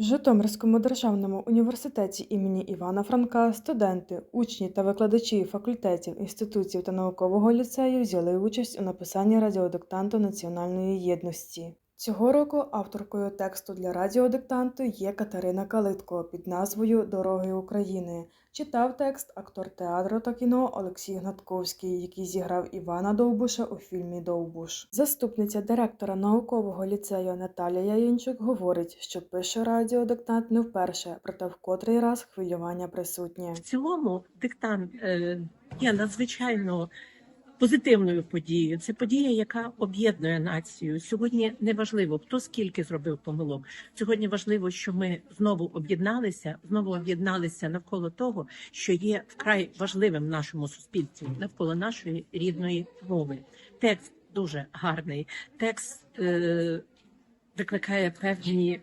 Житомирському державному університеті імені Івана Франка студенти, учні та викладачі факультетів, інститутів та наукового ліцею взяли участь у написанні радіодиктанту національної єдності. Цього року авторкою тексту для радіодиктанту є Катерина Калитко під назвою Дороги України. Читав текст актор театру та кіно Олексій Гнатковський, який зіграв Івана Довбуша у фільмі Довбуш. Заступниця директора наукового ліцею Наталія Янчук говорить, що пише радіодиктант не вперше, проте в котрий раз хвилювання присутнє. В цілому диктант е, є надзвичайно позитивною подією. Це подія, яка об'єднує націю. Сьогодні не важливо, хто скільки зробив помилок. Сьогодні важливо, що ми знову об'єдналися, знову об'єдналися навколо того, що є вкрай важливим в нашому суспільстві, навколо нашої рідної мови. Текст дуже гарний. Текст е, викликає певні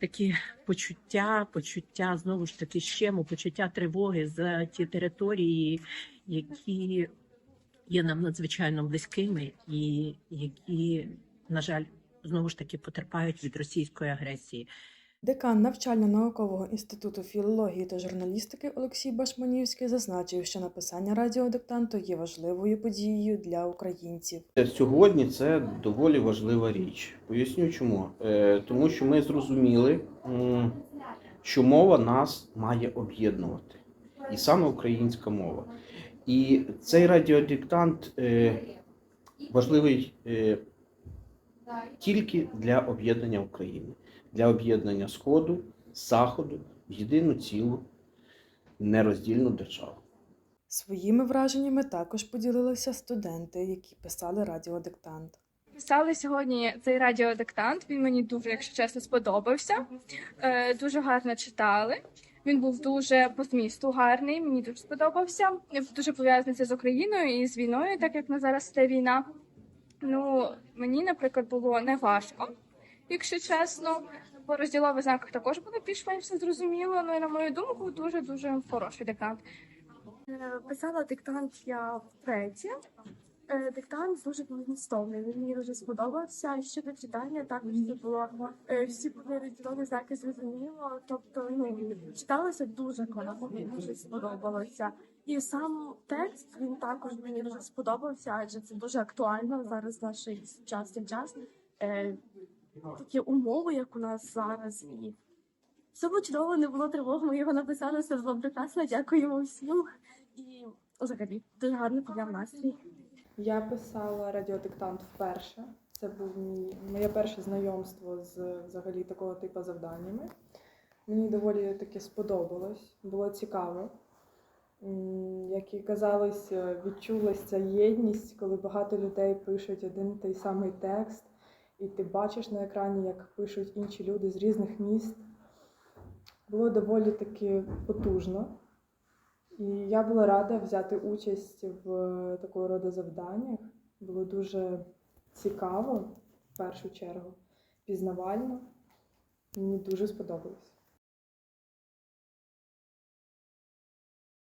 такі почуття, почуття знову ж таки щему, почуття тривоги за ті території, які є нам надзвичайно близькими, і які, на жаль, знову ж таки потерпають від російської агресії. Декан навчально-наукового інституту філології та журналістики Олексій Башманівський зазначив, що написання радіодиктанту є важливою подією для українців. Сьогодні це доволі важлива річ. Поясню чому. Е, Тому що ми зрозуміли, що мова нас має об'єднувати. І саме українська мова. І цей радіодиктант е, важливий е, тільки для об'єднання України, для об'єднання Сходу, Заходу в єдину цілу нероздільну державу. Своїми враженнями також поділилися студенти, які писали радіодиктант. Писали сьогодні цей радіодиктант. Він мені дуже, якщо чесно, сподобався. Е, дуже гарно читали. Він був дуже по змісту гарний. Мені дуже сподобався. Дуже пов'язаний з Україною і з війною, так як на зараз йде війна. Ну мені, наприклад, було не важко, якщо чесно. По розділових знаках також було більш-менш все зрозуміло. Ну і на мою думку, дуже дуже хороший диктант. Е, Писала диктант я втретє. Е, Диктант дуже змістовний. Він мені дуже сподобався. Щодо читання, також це було е, всі були знаки зрозуміло. Тобто, ну читалося дуже класно, мені дуже сподобалося. І сам текст він також мені дуже сподобався, адже це дуже актуально зараз в нашій сучасний час. Е, Такі умови, як у нас зараз, і все було чудово, не було тривог. Ми його написали, все було прекрасно. Дякуємо всім. І взагалі дуже гарно підняв настрій. Я писала радіодиктант вперше. Це був мій, моє перше знайомство з взагалі такого типу завданнями. Мені доволі таки сподобалось, було цікаво. Як і казалось, е, відчулась ця єдність, коли багато людей пишуть один той самий текст, і ти бачиш на екрані, як пишуть інші люди з різних міст. Було доволі таки потужно. І я була рада взяти участь в е, такого роду завданнях. Було дуже цікаво, в першу чергу, пізнавально. Мені дуже сподобалось.